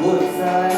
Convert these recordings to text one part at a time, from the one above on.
woodside.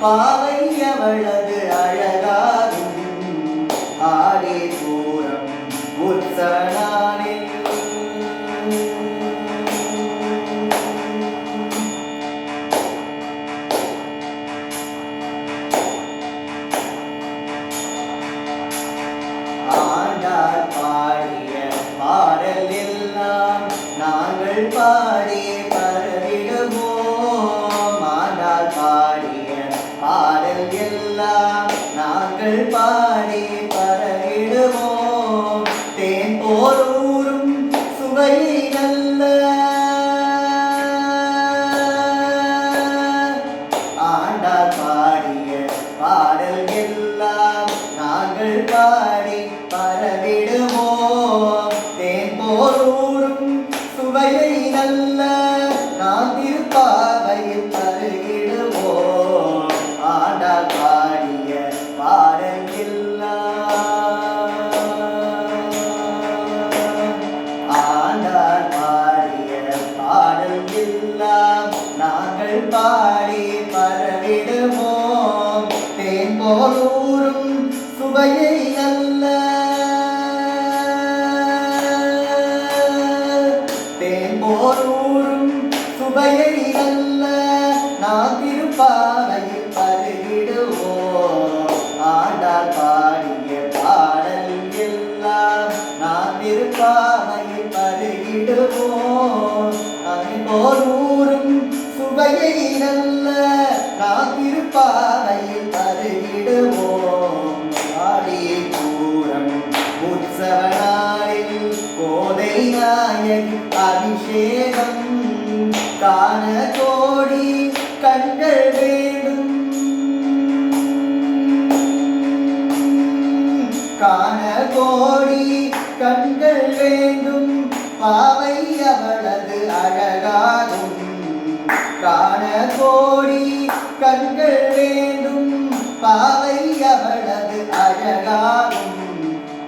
பாவை அவளது அழகாகும். ஆடே பூரம் உற்சவனாளில் ஆண்டார் பாடிய பாடலில் நான் நாங்கள் பாடி சுவையை நல்ல நாம் திருப்பாவையில் பருகிடுவோம் ஆண்டாள் பாடிய பாடல் எல்லாம் பாடிய பாடல் நாங்கள் பாடி பரவிடுவோம். தேன் போல் ஊரும் சுவையை ஓரூரும் சுவையை நல்ல நாம் திருப்பாவையில் பருகிடுவோம். ஆண்டாள் பாடிய பாடல் எல்லாம் நாம் திருப்பாவையில் பருகிடுவோம். ஓரூரும் சுவையை நல்ல நாம் திருப்பாவையில் பருகிடுவோம். அபிஷேகம் காண கோடி கண்கள் வேண்டும். காண கோடி கண்கள் வேண்டும். பாவை அவளது அழகாகும். காண கோடி கண்கள் வேண்டும். பாவை அவளது அழகாகும்.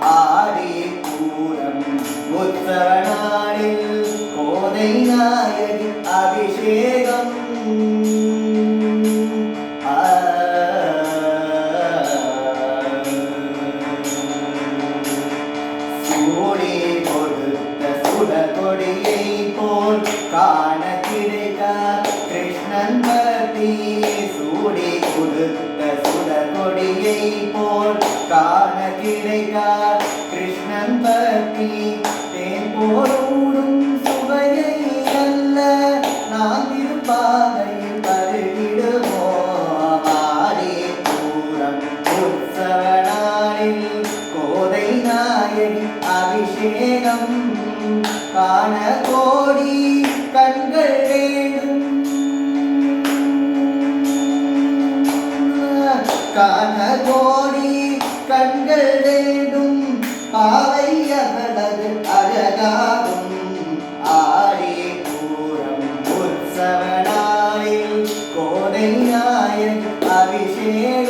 ஆடி பூரம் உற்சவனாளில் വിനായകൻ അഭിഷേകം. കൊടുത്ത പോൽ കൃഷ്ണൻ പതി കൊടുത്ത പോൽ കൃഷ്ണൻ തേൻ പോലും അഭിഷേകം കാണകോടി കൺകൾ വേണം. കാണകോടി കൺകൾ വേണം. പാവയ്യവളത് അഴകാകും. ആടേ പൂരം ഉത്സവനായി കോടനായ അഭിഷേകം